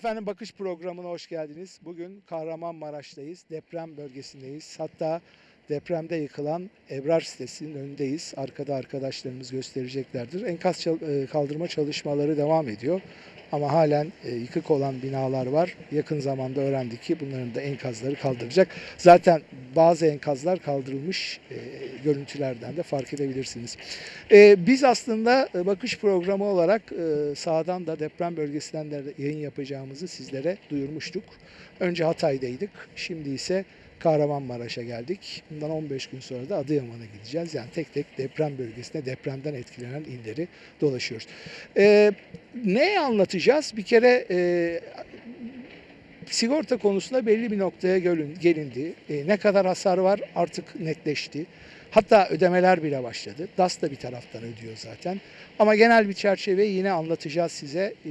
Efendim bakış programına hoş geldiniz. Bugün Kahramanmaraş'tayız. Deprem bölgesindeyiz. Hatta depremde yıkılan Ebrar sitesinin önündeyiz. Arkada arkadaşlarımız göstereceklerdir. Enkaz e, kaldırma çalışmaları devam ediyor. Ama halen e, yıkık olan binalar var. Yakın zamanda öğrendik ki bunların da enkazları kaldıracak. Zaten bazı enkazlar kaldırılmış e, görüntülerden de fark edebilirsiniz. E, biz aslında e, bakış programı olarak e, sağdan da deprem bölgesinden de yayın yapacağımızı sizlere duyurmuştuk. Önce Hatay'daydık. Şimdi ise Kahramanmaraş'a geldik. Bundan 15 gün sonra da Adıyaman'a gideceğiz. Yani tek tek deprem bölgesinde depremden etkilenen illeri dolaşıyoruz. E, ne anlatacağız? Bir kere e, sigorta konusunda belli bir noktaya gelin- gelindi. E, ne kadar hasar var artık netleşti. Hatta ödemeler bile başladı. DAS da bir taraftan ödüyor zaten. Ama genel bir çerçeveyi yine anlatacağız size. E,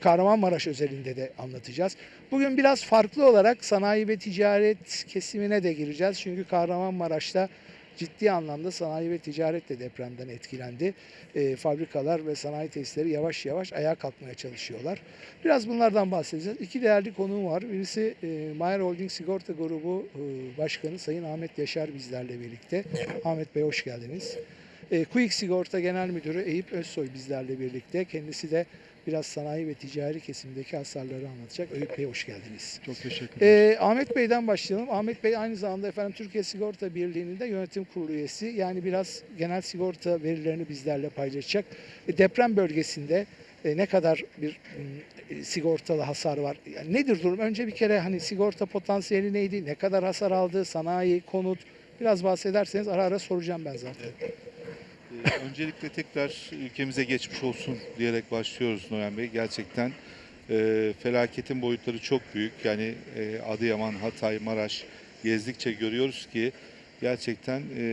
Kahramanmaraş özelinde de anlatacağız. Bugün biraz farklı olarak sanayi ve ticaret kesimine de gireceğiz. Çünkü Kahramanmaraş'ta ciddi anlamda sanayi ve ticaret de depremden etkilendi. E, fabrikalar ve sanayi tesisleri yavaş yavaş ayağa kalkmaya çalışıyorlar. Biraz bunlardan bahsedeceğiz. İki değerli konuğum var. Birisi e, Mayer Holding Sigorta Grubu e, Başkanı Sayın Ahmet Yaşar bizlerle birlikte. Ahmet Bey hoş geldiniz. E, Quick Sigorta Genel Müdürü Eyüp Özsoy bizlerle birlikte. Kendisi de biraz sanayi ve ticari kesimdeki hasarları anlatacak. Eyüp Bey hoş geldiniz. Çok teşekkür ederim. Ee, Ahmet Bey'den başlayalım. Ahmet Bey aynı zamanda efendim Türkiye Sigorta Birliği'nin de yönetim kurulu üyesi. Yani biraz genel sigorta verilerini bizlerle paylaşacak. E, deprem bölgesinde e, ne kadar bir e, sigortalı hasar var? Yani nedir durum? Önce bir kere hani sigorta potansiyeli neydi? Ne kadar hasar aldı? Sanayi, konut biraz bahsederseniz ara ara soracağım ben zaten. Öncelikle tekrar ülkemize geçmiş olsun diyerek başlıyoruz Noyan Bey. Gerçekten e, felaketin boyutları çok büyük. Yani e, Adıyaman, Hatay, Maraş gezdikçe görüyoruz ki gerçekten e,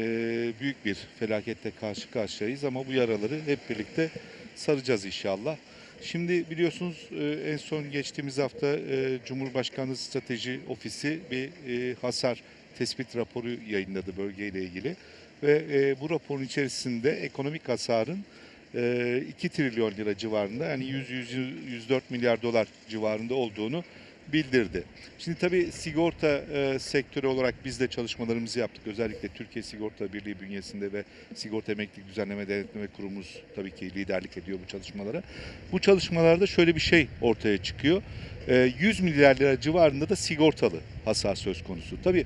büyük bir felaketle karşı karşıyayız. Ama bu yaraları hep birlikte saracağız inşallah. Şimdi biliyorsunuz e, en son geçtiğimiz hafta e, Cumhurbaşkanlığı Strateji Ofisi bir e, hasar tespit raporu yayınladı bölgeyle ilgili. Ve e, bu raporun içerisinde ekonomik hasarın e, 2 trilyon lira civarında yani 100-104 milyar dolar civarında olduğunu bildirdi. Şimdi tabii sigorta e, sektörü olarak biz de çalışmalarımızı yaptık. Özellikle Türkiye Sigorta Birliği bünyesinde ve Sigorta Emeklilik Düzenleme Denetleme Kurumumuz tabii ki liderlik ediyor bu çalışmalara. Bu çalışmalarda şöyle bir şey ortaya çıkıyor. E, 100 milyar lira civarında da sigortalı hasar söz konusu. Tabii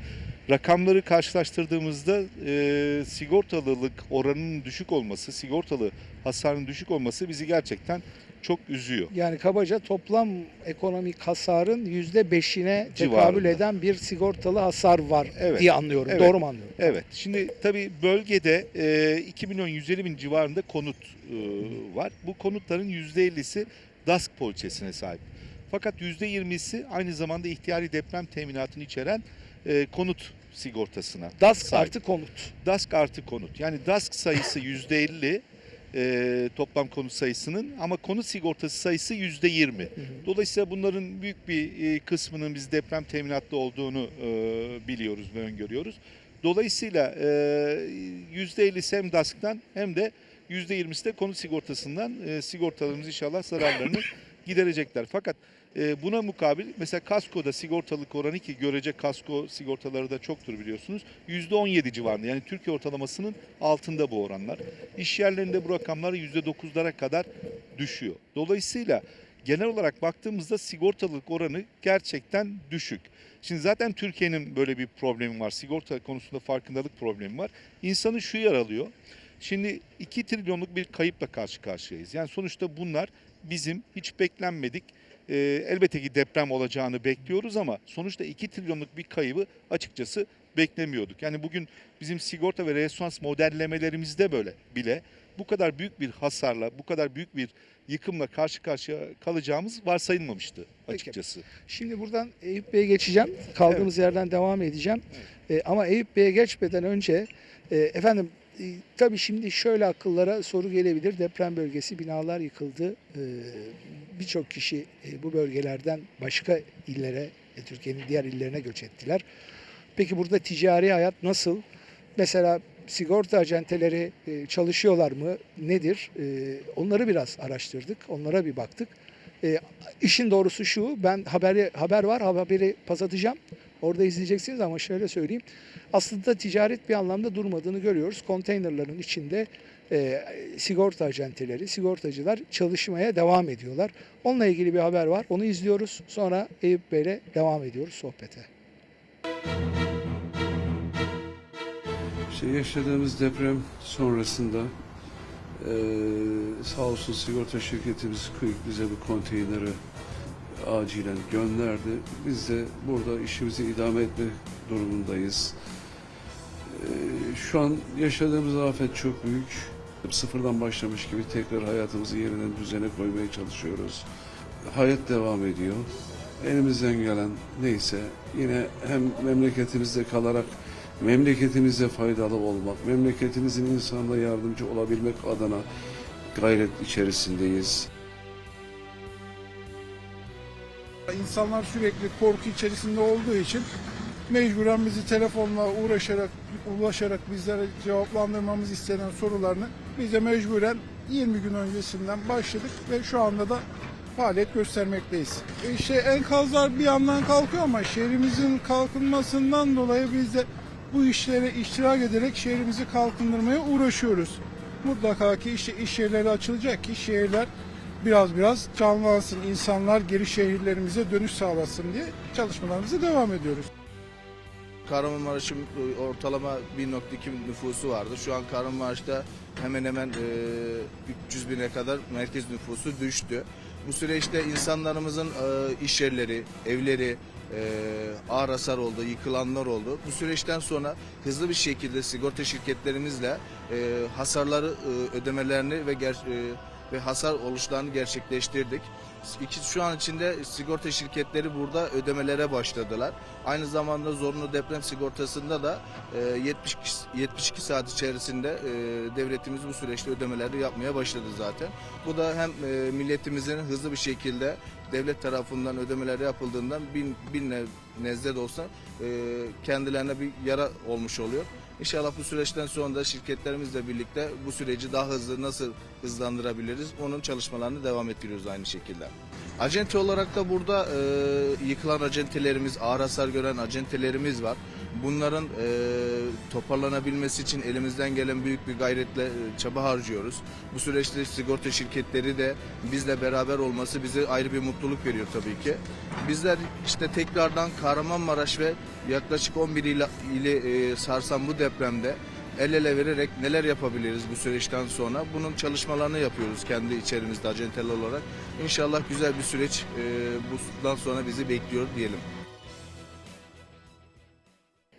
rakamları karşılaştırdığımızda e, sigortalılık oranının düşük olması, sigortalı hasarın düşük olması bizi gerçekten çok üzüyor. Yani kabaca toplam ekonomik hasarın %5'ine tekabül Civarında. eden bir sigortalı hasar var Evet. diye anlıyorum. Evet. Doğru mu anlıyorum? Evet, şimdi tabii bölgede e, 2 milyon 150 bin civarında konut e, var. Bu konutların %50'si DASK poliçesine sahip. Fakat %20'si aynı zamanda ihtiyari deprem teminatını içeren e, konut sigortasına. DASK sahip. artı konut. DASK artı konut. Yani DASK sayısı %50 e, toplam konut sayısının ama konut sigortası sayısı %20. Hı hı. Dolayısıyla bunların büyük bir e, kısmının biz deprem teminatlı olduğunu e, biliyoruz ve öngörüyoruz. Dolayısıyla e, %50'si hem DASK'tan hem de %20'si de konut sigortasından e, sigortalarımız inşallah zararlarını giderecekler. Fakat e, buna mukabil mesela kaskoda sigortalık oranı ki görece kasko sigortaları da çoktur biliyorsunuz. %17 civarında yani Türkiye ortalamasının altında bu oranlar. İş yerlerinde bu rakamlar %9'lara kadar düşüyor. Dolayısıyla genel olarak baktığımızda sigortalılık oranı gerçekten düşük. Şimdi zaten Türkiye'nin böyle bir problemi var. Sigorta konusunda farkındalık problemi var. İnsanı şu yaralıyor. Şimdi 2 trilyonluk bir kayıpla karşı karşıyayız. Yani sonuçta bunlar bizim hiç beklenmedik. Ee, elbette ki deprem olacağını bekliyoruz ama sonuçta 2 trilyonluk bir kaybı açıkçası beklemiyorduk. Yani bugün bizim sigorta ve resonans modellemelerimizde böyle bile bu kadar büyük bir hasarla, bu kadar büyük bir yıkımla karşı karşıya kalacağımız varsayılmamıştı Peki. açıkçası. Şimdi buradan Eyüp Bey'e geçeceğim. Kaldığımız yerden devam edeceğim. E, ama Eyüp Bey'e geçmeden önce e, efendim e, tabii şimdi şöyle akıllara soru gelebilir. Deprem bölgesi binalar yıkıldı. E, Birçok kişi e, bu bölgelerden başka illere, e, Türkiye'nin diğer illerine göç ettiler. Peki burada ticari hayat nasıl? Mesela sigorta acenteleri e, çalışıyorlar mı? Nedir? E, onları biraz araştırdık. Onlara bir baktık. E, işin doğrusu şu, ben haberi haber var, haberi pas atacağım. Orada izleyeceksiniz ama şöyle söyleyeyim. Aslında ticaret bir anlamda durmadığını görüyoruz. Konteynerların içinde e, sigorta acenteleri, sigortacılar çalışmaya devam ediyorlar. Onunla ilgili bir haber var. Onu izliyoruz. Sonra Eyüp Bey'le devam ediyoruz sohbete. İşte yaşadığımız deprem sonrasında eee sağ olsun sigorta şirketimiz Quick bize bu konteyneri acilen gönderdi. Biz de burada işimizi idame etme durumundayız. Eee, şu an yaşadığımız afet çok büyük. Sıfırdan başlamış gibi tekrar hayatımızı yeniden düzene koymaya çalışıyoruz. Hayat devam ediyor. Elimizden gelen neyse yine hem memleketimizde kalarak memleketimize faydalı olmak, memleketimizin insanına yardımcı olabilmek adına gayret içerisindeyiz. İnsanlar sürekli korku içerisinde olduğu için mecburen bizi telefonla uğraşarak, ulaşarak bizlere cevaplandırmamız istenen sorularını biz de mecburen 20 gün öncesinden başladık ve şu anda da faaliyet göstermekteyiz. E İşte enkazlar bir yandan kalkıyor ama şehrimizin kalkınmasından dolayı biz de bu işlere iştirak ederek şehrimizi kalkındırmaya uğraşıyoruz. Mutlaka ki işte iş yerleri açılacak ki şehirler biraz biraz canlansın, insanlar geri şehirlerimize dönüş sağlasın diye çalışmalarımıza devam ediyoruz. Kahramanmaraş'ın e, ortalama 1.2 nüfusu vardı. Şu an Kahramanmaraş'ta hemen hemen e, 300 bine kadar merkez nüfusu düştü. Bu süreçte insanlarımızın e, iş yerleri, evleri e, ağır hasar oldu, yıkılanlar oldu. Bu süreçten sonra hızlı bir şekilde sigorta şirketlerimizle e, hasarları e, ödemelerini ve ger- e, ve hasar oluşlarını gerçekleştirdik. İki, şu an içinde sigorta şirketleri burada ödemelere başladılar. Aynı zamanda zorunlu deprem sigortasında da e, 72, 72 saat içerisinde e, devletimiz bu süreçte ödemeleri yapmaya başladı zaten. Bu da hem e, milletimizin hızlı bir şekilde devlet tarafından ödemeler yapıldığından bin, bin ne- nezle de olsa e, kendilerine bir yara olmuş oluyor. İnşallah bu süreçten sonra da şirketlerimizle birlikte bu süreci daha hızlı nasıl hızlandırabiliriz onun çalışmalarını devam ettiriyoruz aynı şekilde. Acente olarak da burada e, yıkılan acentelerimiz, ağır hasar gören acentelerimiz var. Bunların e, toparlanabilmesi için elimizden gelen büyük bir gayretle e, çaba harcıyoruz. Bu süreçte sigorta şirketleri de bizle beraber olması bize ayrı bir mutluluk veriyor tabii ki. Bizler işte tekrardan Kahramanmaraş ve yaklaşık 11 ile, ili e, sarsan bu depremde el ele vererek neler yapabiliriz bu süreçten sonra bunun çalışmalarını yapıyoruz kendi içerimizde acenteler olarak. İnşallah güzel bir süreç e, bundan sonra bizi bekliyor diyelim.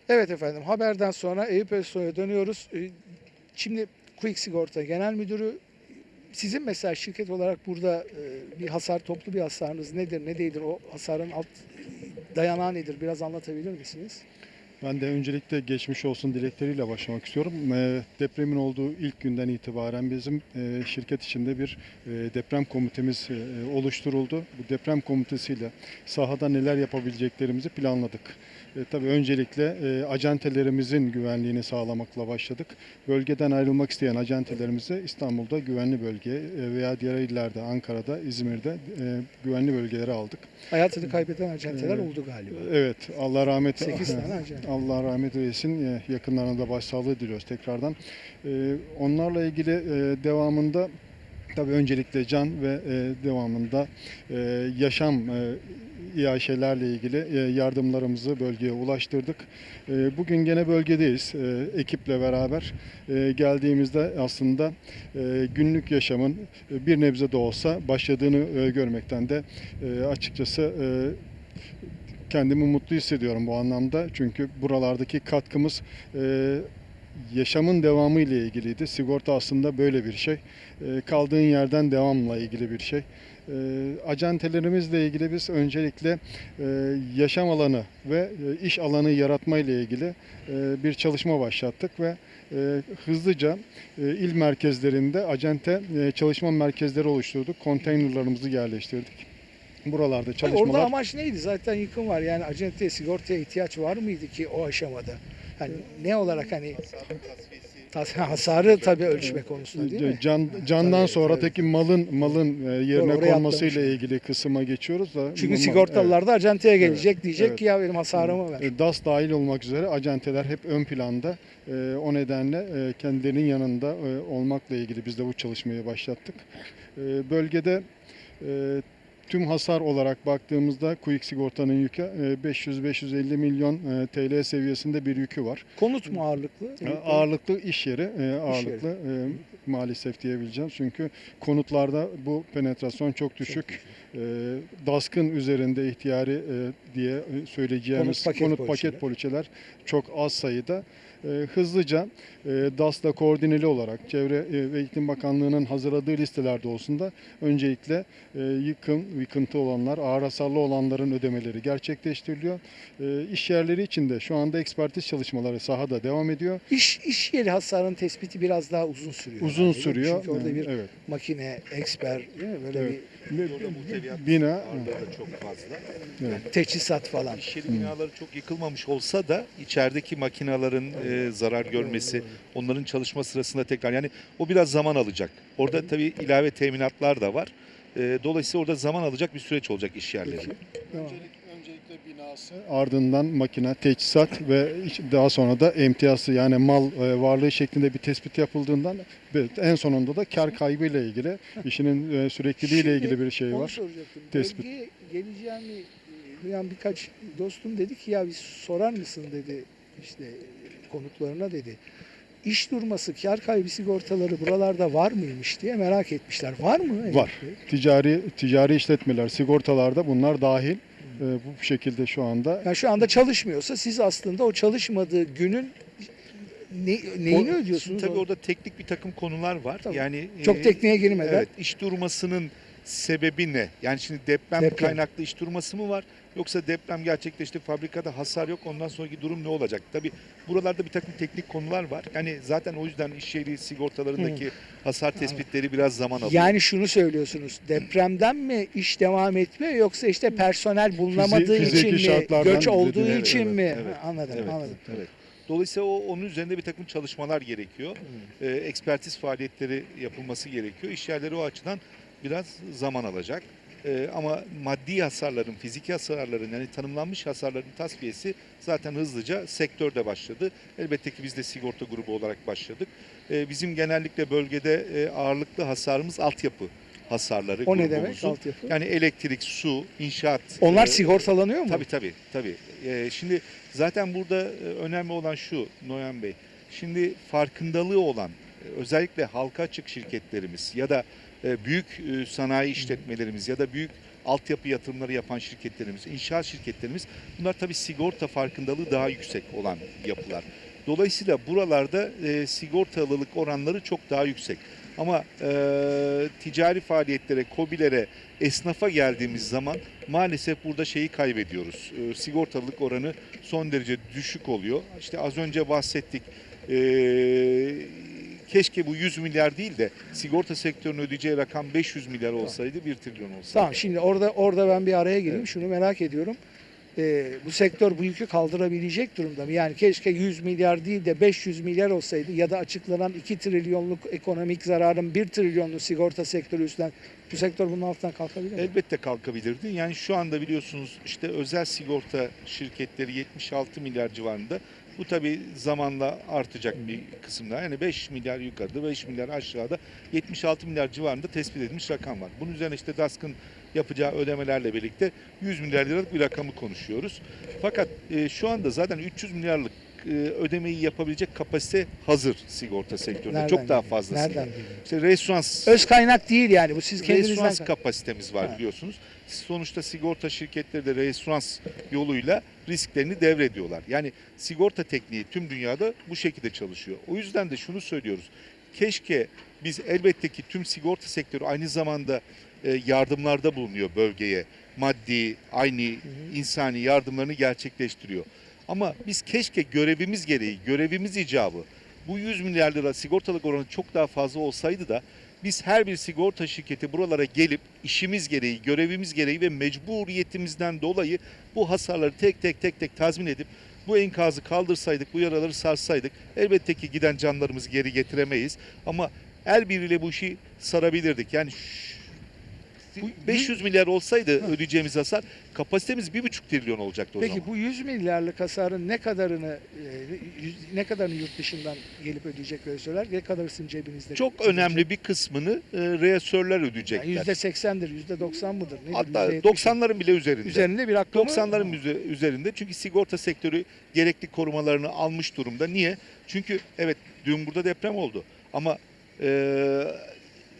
Evet efendim haberden sonra Eyüp Özsoy'a dönüyoruz. Ee, Şimdi Quick Sigorta Genel Müdürü sizin mesela şirket olarak burada e, bir hasar, toplu bir hasarınız nedir, ne değildir? O hasarın alt dayanağı nedir? Biraz anlatabilir misiniz? Ben de öncelikle geçmiş olsun dilekleriyle başlamak istiyorum. Eee, Depremin olduğu ilk günden itibaren bizim eee, şirket içinde bir eee, deprem komitemiz eee, oluşturuldu. Bu deprem komitesiyle sahada neler yapabileceklerimizi planladık. E, tabii öncelikle e, acentelerimizin güvenliğini sağlamakla başladık. Bölgeden ayrılmak isteyen acentelerimizi İstanbul'da güvenli bölge e, veya diğer illerde Ankara'da, İzmir'de e, güvenli bölgelere aldık. Hayatını kaybeden acenteler Evet. oldu galiba. Evet, Allah rahmet 8 tane acente. Allah rahmet eylesin. E, Yakınlarına da başsağlığı diliyoruz tekrardan. E, Onlarla ilgili e, devamında tabii öncelikle can ve e, devamında e, yaşam e, İAŞ'lerle ilgili e, yardımlarımızı bölgeye ulaştırdık. E, Bugün gene bölgedeyiz e, ekiple beraber. E, Geldiğimizde aslında e, günlük yaşamın e, bir nebze de olsa başladığını e, görmekten de e, açıkçası e, kendimi mutlu hissediyorum bu anlamda. Çünkü buralardaki katkımız e, yaşamın devamı ile ilgiliydi. Sigorta aslında böyle bir şey. E, kaldığın yerden devamla ilgili bir şey. E, acentelerimizle ilgili biz öncelikle e, yaşam alanı ve e, iş alanı yaratma ile ilgili e, bir çalışma başlattık ve e, hızlıca e, il merkezlerinde acente e, çalışma merkezleri oluşturduk. Konteynerlarımızı yerleştirdik. Buralarda çalışmalar Orada amaç neydi? Zaten yıkım var. Yani acenteye, sigortaya ihtiyaç var mıydı ki o aşamada? Hani ne olarak hani Tas- Hasarı tabii ölçme konusunda değil mi? Can, candan Tabii, sonra tabii. teki malın malın e, yerine Doğru, konmasıyla ilgili kısıma geçiyoruz da. Çünkü normal- sigortalılar da acenteye gelecek diyecek evet. ki ya benim hasarımı ver. E, DAS dahil olmak üzere acenteler hep ön planda. E, o nedenle kendilerinin yanında olmakla ilgili biz de bu çalışmayı başlattık. Bölgede tüm hasar olarak baktığımızda Quick Sigorta'nın yükü e, 500-550 milyon e, TL seviyesinde bir yükü var. Konut mu ağırlıklı? E, Ağırlıklı iş yeri, e, ağırlıklı e, maalesef diyebileceğim. Çünkü konutlarda bu penetrasyon çok düşük. E, DASK'ın üzerinde ihtiyari e, diye e, söyleyeceğimiz Konut konut paket paket, poliçeler. poliçeler çok az sayıda. E, hızlıca e, DAS'la koordineli olarak Çevre e, ve İklim Bakanlığı'nın hazırladığı listelerde olsun da öncelikle e, yıkım, yıkıntı olanlar, ağır hasarlı olanların ödemeleri gerçekleştiriliyor. İş yerleri için de şu anda ekspertiz çalışmaları sahada devam ediyor. İş, iş yeri hasarının tespiti biraz daha uzun sürüyor. Uzun mi? sürüyor. Çünkü orada bir evet. makine, eksper, değil mi? böyle Evet. Muhteviyat Bina çok fazla. bir teçhizat falan. İş yeri binaları çok yıkılmamış olsa da içerideki makinaların e, zarar görmesi, onların çalışma sırasında tekrar yani o biraz zaman alacak. Orada tabii ilave teminatlar da var. E, dolayısıyla orada zaman alacak bir süreç olacak iş yerleri. Tamam. Öncelikle binası, ardından makine, teçhizat ve iç- daha sonra da emtiyası yani mal e, varlığı şeklinde bir tespit yapıldığından ve en sonunda da kar kaybı ile ilgili işinin e, sürekliliği ile ilgili bir şey var. soracaktım. Tespit. Bölgeye geleceğimi e, duyan birkaç dostum dedi ki ya bir sorar mısın dedi işte e, konuklarına dedi. İş durması, kar kaybı sigortaları buralarda var mıymış diye merak etmişler. Var mı? Evet. Var. Ticari ticari işletmeler, sigortalarda bunlar dahil. E, bu şekilde şu anda Yani şu anda çalışmıyorsa siz aslında o çalışmadığı günün ne, neyini O- ödüyorsunuz? Tabii O- orada teknik bir takım konular var. Tabii. Yani Çok e, tekniğe girmeden. Evet, iş durmasının sebebi ne? Yani şimdi deprem, Deprem. kaynaklı iş durması mı var? Yoksa deprem gerçekleşti, fabrikada hasar yok, ondan sonraki durum ne olacak? Tabii buralarda bir takım teknik konular var. Yani zaten o yüzden iş yeri sigortalarındaki hasar tespitleri biraz zaman alıyor. Yani şunu söylüyorsunuz. Depremden mi iş devam etmiyor yoksa işte personel bulunamadığı Fizi- için mi, göç olduğu dediğiniz- için evet, mi? evet, anladım, Evet, anladım. evet. Dolayısıyla o onun üzerinde bir takım çalışmalar gerekiyor. Ee, ekspertiz faaliyetleri yapılması gerekiyor. İş yerleri o açıdan biraz zaman alacak. Ee, ama maddi hasarların, fiziki hasarların yani tanımlanmış hasarların tasfiyesi zaten hızlıca sektörde başladı. Elbette ki biz de sigorta grubu olarak başladık. Ee, bizim genellikle bölgede e, ağırlıklı hasarımız altyapı hasarları O ne demek altyapı? Yani elektrik, su, inşaat. Onlar e, sigortalanıyor mu? Tabii tabii tabii. Ee, şimdi zaten burada e, önemli olan şu Noyan Bey. Şimdi farkındalığı olan e, özellikle halka açık şirketlerimiz ya da e, büyük e, sanayi işletmelerimiz ya da büyük altyapı yatırımları yapan şirketlerimiz, inşaat şirketlerimiz bunlar tabii sigorta farkındalığı daha yüksek olan yapılar. Dolayısıyla buralarda e, sigortalılık oranları çok daha yüksek. Ama e, ticari faaliyetlere, kobilere, esnafa geldiğimiz zaman maalesef burada şeyi kaybediyoruz. E, sigortalılık oranı son derece düşük oluyor. İşte az önce bahsettik. E, keşke bu 100 milyar değil de sigorta sektörünün ödeyeceği rakam 500 milyar olsaydı 1 trilyon olsaydı. Tamam şimdi orada orada ben bir araya gireyim. Evet. Şunu merak ediyorum. Ee, bu sektör bu yükü kaldırabilecek durumda mı? Yani keşke 100 milyar değil de 500 milyar olsaydı ya da açıklanan 2 trilyonluk ekonomik zararın 1 trilyonlu sigorta sektörü üstlen bu sektör bunun altından kalkabilir mi? Elbette kalkabilirdi. Yani şu anda biliyorsunuz işte özel sigorta şirketleri 76 milyar civarında. Bu tabi zamanla artacak bir kısımda. Yani 5 milyar yukarıda, 5 milyar aşağıda 76 milyar civarında tespit edilmiş rakam var. Bunun üzerine işte DASK'ın yapacağı ödemelerle birlikte 100 milyar liralık bir rakamı konuşuyoruz. Fakat e, şu anda zaten 300 milyarlık ödemeyi yapabilecek kapasite hazır sigorta sektöründe. Nereden Çok daha fazlası. Nereden geliyor? İşte restoranс Öz kaynak değil yani bu siz kendinizden kapasitemiz var Ha. biliyorsunuz. Sonuçta sigorta şirketleri de restrans yoluyla risklerini devrediyorlar. Yani sigorta tekniği tüm dünyada bu şekilde çalışıyor. O yüzden de şunu söylüyoruz. Keşke biz elbette ki tüm sigorta sektörü aynı zamanda e, yardımlarda bulunuyor bölgeye. Maddi, aynı insani yardımlarını gerçekleştiriyor. Ama biz keşke görevimiz gereği, görevimiz icabı bu 100 milyar lira sigortalık oranı çok daha fazla olsaydı da biz her bir sigorta şirketi buralara gelip işimiz gereği, görevimiz gereği ve mecburiyetimizden dolayı bu hasarları tek tek tek tek tazmin edip bu enkazı kaldırsaydık, bu yaraları sarsaydık elbette ki giden canlarımızı geri getiremeyiz. Ama el birliğiyle bu işi sarabilirdik. Yani bu 500 milyar olsaydı ödeyeceğimiz hasar kapasitemiz 1,5 trilyon olacaktı o Peki zaman. bu 100 milyarlık hasarın ne kadarını e, ne kadarını yurt dışından gelip ödeyecekleri söyler, ne kadarı sizin cebinizde? Çok önemli bir kısmını e, reaktörler ödeyecekler. Yani %80'dir, %90 mıdır? Nedir? Hatta %70'dir? 90'ların bile üzerinde. üzerinde bir rakam 90'ların üze- üzerinde çünkü sigorta sektörü gerekli korumalarını almış durumda. Niye? Çünkü evet dün burada deprem oldu ama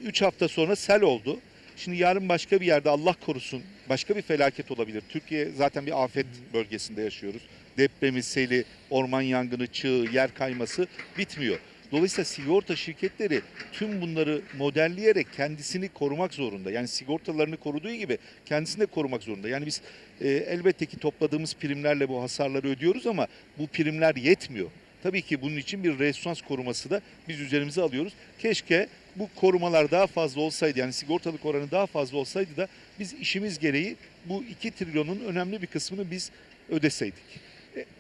3 hafta sonra sel oldu. Şimdi yarın başka bir yerde Allah korusun başka bir felaket olabilir. Türkiye zaten bir afet bölgesinde yaşıyoruz. Depremi, seli, orman yangını, çığ, yer kayması bitmiyor. Dolayısıyla sigorta şirketleri tüm bunları modelleyerek kendisini korumak zorunda. Yani sigortalarını koruduğu gibi kendisini de korumak zorunda. Yani biz e, elbette ki topladığımız primlerle bu hasarları ödüyoruz ama bu primler yetmiyor. Tabii ki bunun için bir resonans koruması da biz üzerimize alıyoruz. Keşke bu korumalar daha fazla olsaydı yani sigortalık oranı daha fazla olsaydı da biz işimiz gereği bu 2 trilyonun önemli bir kısmını biz ödeseydik.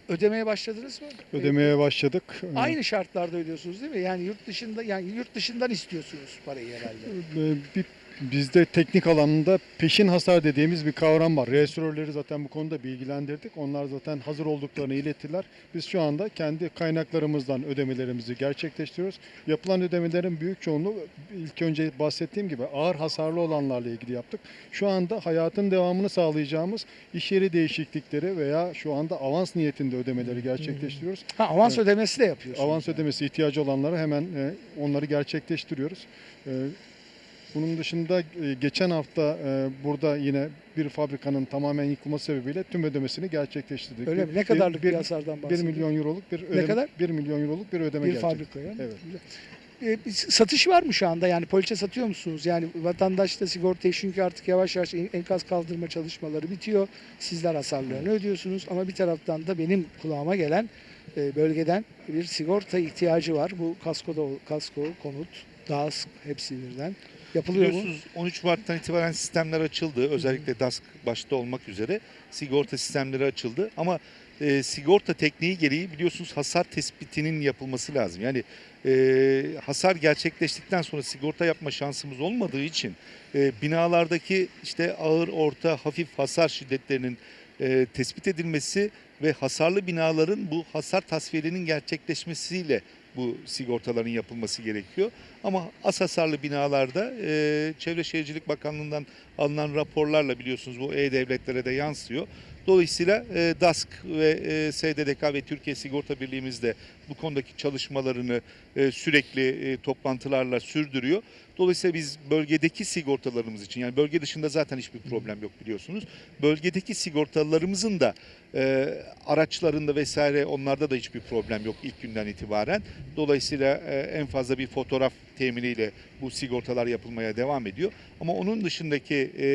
Ödemeye başladınız mı? Ödemeye başladık. Aynı şartlarda ödüyorsunuz değil mi? Yani yurt dışında yani yurt dışından istiyorsunuz parayı herhalde. Ee, bir bizde teknik alanında peşin hasar dediğimiz bir kavram var. Reaktörleri zaten bu konuda bilgilendirdik. Onlar zaten hazır olduklarını ilettiler. Biz şu anda kendi kaynaklarımızdan ödemelerimizi gerçekleştiriyoruz. Yapılan ödemelerin büyük çoğunluğu ilk önce bahsettiğim gibi ağır hasarlı olanlarla ilgili yaptık. Şu anda hayatın devamını sağlayacağımız iş yeri değişiklikleri veya şu anda avans niyetinde ödemeleri gerçekleştiriyoruz. Ha avans Evet. ödemesi de yapıyorsunuz. Avans yani. ödemesi ihtiyacı olanlara hemen e, onları gerçekleştiriyoruz. E, bunun dışında e, geçen hafta e, burada yine bir fabrikanın tamamen yıkılması sebebiyle tüm ödemesini gerçekleştirdik. Öyle mi? Ne Bir- kadarlık bir, bir, hasardan 1 bahsediyoruz? milyon euroluk bir ödeme, kadar? 1 milyon euroluk bir ödeme bir gerçek. fabrikaya. Evet. Bir satış var mı şu anda? Yani poliçe satıyor musunuz? Yani vatandaş da sigortayı çünkü artık yavaş yavaş en- enkaz kaldırma çalışmaları bitiyor. Sizler hasarlarını ödüyorsunuz ama bir taraftan da benim kulağıma gelen e, bölgeden bir sigorta ihtiyacı var. Bu kaskoda kasko, konut, DASK hepsi birden. Yapılıyor mu? Biliyorsunuz 13 Mart'tan itibaren sistemler açıldı. Özellikle DASK başta olmak üzere sigorta sistemleri açıldı. Ama e, sigorta tekniği gereği biliyorsunuz hasar tespitinin yapılması lazım. Yani e, hasar gerçekleştikten sonra sigorta yapma şansımız olmadığı için e, binalardaki işte ağır, orta, hafif hasar şiddetlerinin e, tespit edilmesi ve hasarlı binaların bu hasar tasfiyelinin gerçekleşmesiyle bu sigortaların yapılması gerekiyor. Ama az hasarlı binalarda e, Çevre Şehircilik Bakanlığı'ndan alınan raporlarla biliyorsunuz bu E-Devletlere de yansıyor. Dolayısıyla e, DASK ve e, SDDK ve Türkiye Sigorta Birliği'miz de bu konudaki çalışmalarını e, sürekli e, toplantılarla sürdürüyor. Dolayısıyla biz bölgedeki sigortalarımız için yani bölge dışında zaten hiçbir problem yok biliyorsunuz. Bölgedeki sigortalarımızın da e, araçlarında vesaire onlarda da hiçbir problem yok ilk günden itibaren. Dolayısıyla e, en fazla bir fotoğraf teminiyle bu sigortalar yapılmaya devam ediyor. Ama onun dışındaki e,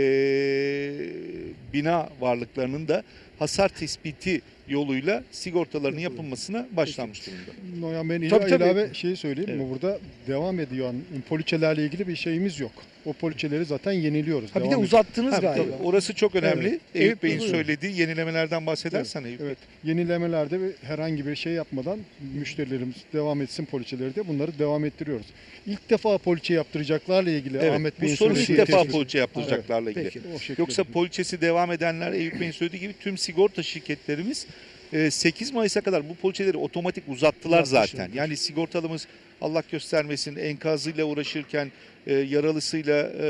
bina varlıklarının da hasar tespiti yoluyla sigortalarının yapılmasına başlanmış durumda. Noyan Bey'in Tabii, tabii. ilave şeyi söyleyeyim mi? Evet. Burada devam ediyor. Poliçelerle ilgili bir şeyimiz yok. O poliçeleri zaten yeniliyoruz. Ha bir de ediyor. uzattınız Ha, galiba. tabii, orası çok önemli. Evet. Eyüp Evet, Bey'in söylediği yenilemelerden bahsedersen Eyüp Bey. Evet. Yenilemelerde herhangi bir şey yapmadan müşterilerimiz devam etsin poliçeleri diye bunları devam ettiriyoruz. İlk defa poliçe yaptıracaklarla ilgili Evet, Ahmet bu Bey'in sorun ilk defa tespit. poliçe yaptıracaklarla ilgili. Peki. Yoksa poliçesi devam edenler Eyüp Bey'in söylediği gibi tüm sigorta şirketlerimiz 8 Mayıs'a kadar bu poliçeleri otomatik uzattılar zaten. Yani sigortalımız Allah göstermesin enkazıyla uğraşırken, e, yaralısıyla, e,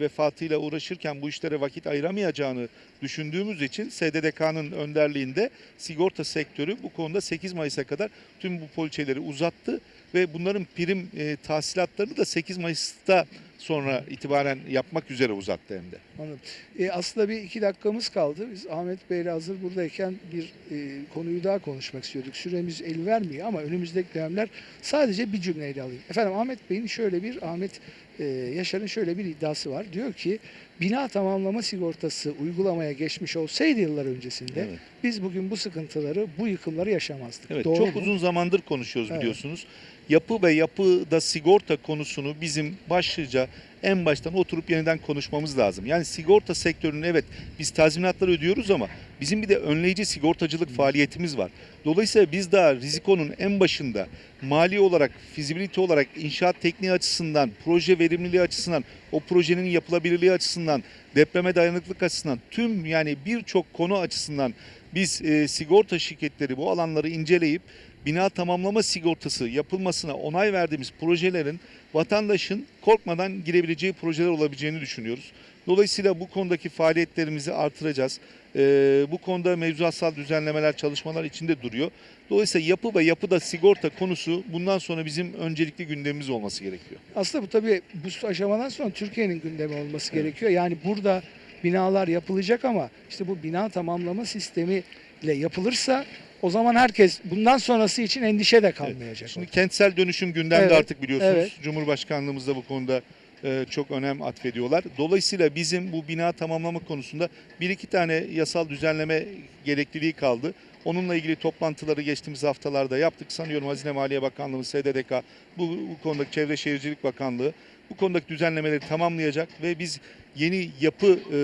vefatıyla uğraşırken bu işlere vakit ayıramayacağını düşündüğümüz için SDDK'nın önderliğinde sigorta sektörü bu konuda 8 Mayıs'a kadar tüm bu poliçeleri uzattı ve bunların prim e, tahsilatlarını da 8 Mayıs'ta sonra itibaren yapmak üzere uzattı hem de. Anladım. E, aslında bir iki dakikamız kaldı. Biz Ahmet Bey'le hazır buradayken bir e, konuyu daha konuşmak istiyorduk. Süremiz el vermiyor ama önümüzdeki dönemler sadece bir cümleyle alayım. Efendim Ahmet Bey'in şöyle bir, Ahmet e, Yaşar'ın şöyle bir iddiası var. Diyor ki bina tamamlama sigortası uygulamaya geçmiş olsaydı yıllar öncesinde Evet. biz bugün bu sıkıntıları, bu yıkımları yaşamazdık. Evet, Doğru çok mu? uzun zamandır konuşuyoruz Evet. biliyorsunuz. Yapı ve yapıda sigorta konusunu bizim başlıca en baştan oturup yeniden konuşmamız lazım. Yani sigorta sektörünün evet biz tazminatları ödüyoruz ama bizim bir de önleyici sigortacılık faaliyetimiz var. Dolayısıyla biz daha rizikonun en başında mali olarak, fizibilite olarak, inşaat tekniği açısından, proje verimliliği açısından, o projenin yapılabilirliği açısından, depreme dayanıklılık açısından, tüm yani birçok konu açısından biz e, sigorta şirketleri bu alanları inceleyip bina tamamlama sigortası yapılmasına onay verdiğimiz projelerin vatandaşın korkmadan girebileceği projeler olabileceğini düşünüyoruz. Dolayısıyla bu konudaki faaliyetlerimizi artıracağız. Ee, bu konuda mevzuatsal düzenlemeler, çalışmalar içinde duruyor. Dolayısıyla yapı ve yapıda sigorta konusu bundan sonra bizim öncelikli gündemimiz olması gerekiyor. Aslında bu tabii bu aşamadan sonra Türkiye'nin gündemi olması gerekiyor. Yani burada binalar yapılacak ama işte bu bina tamamlama sistemi ile yapılırsa o zaman herkes bundan sonrası için endişe de kalmayacak. Şimdi kentsel dönüşüm gündemde Evet, artık biliyorsunuz. evet. Cumhurbaşkanlığımız da bu konuda e, çok önem atfediyorlar. Dolayısıyla bizim bu bina tamamlama konusunda bir iki tane yasal düzenleme gerekliliği kaldı. Onunla ilgili toplantıları geçtiğimiz haftalarda yaptık. Sanıyorum Hazine Maliye Bakanlığı, SDDK, bu, bu konudaki Çevre Şehircilik Bakanlığı bu konudaki düzenlemeleri tamamlayacak ve biz yeni yapı e,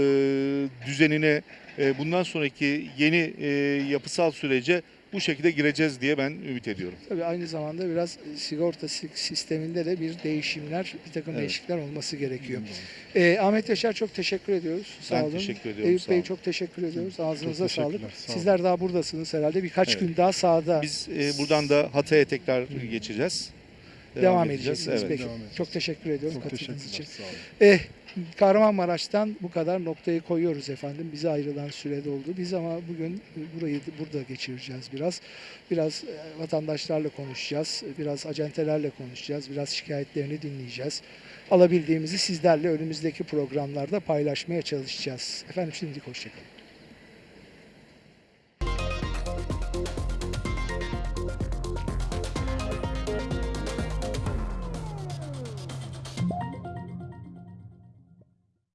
düzenine e, bundan sonraki yeni e, yapısal sürece bu şekilde gireceğiz diye ben ümit ediyorum. Tabii aynı zamanda biraz sigorta si- sisteminde de bir değişimler, bir takım Evet. değişiklikler olması gerekiyor. Ee, Ahmet Yaşar çok teşekkür ediyoruz. Sağ Ben olun. teşekkür ediyorum, Eyüp Bey çok teşekkür ediyoruz. Ağzınıza sağlık. sağ olun. Sizler daha buradasınız herhalde. Birkaç Evet. gün daha sahada Biz e, buradan da Hatay'a tekrar geçeceğiz. devam, edeceksiniz. Evet. Peki. Devam edeceğiz. Çok teşekkür ediyorum Çok katıldığınız için. Sağ olun. Eh, Kahramanmaraş'tan bu kadar noktayı koyuyoruz efendim. Bize ayrılan sürede oldu. Biz ama bugün burayı burada geçireceğiz biraz. Biraz e, vatandaşlarla konuşacağız. Biraz acentelerle konuşacağız. Biraz şikayetlerini dinleyeceğiz. Alabildiğimizi sizlerle önümüzdeki programlarda paylaşmaya çalışacağız. Efendim şimdilik hoşçakalın.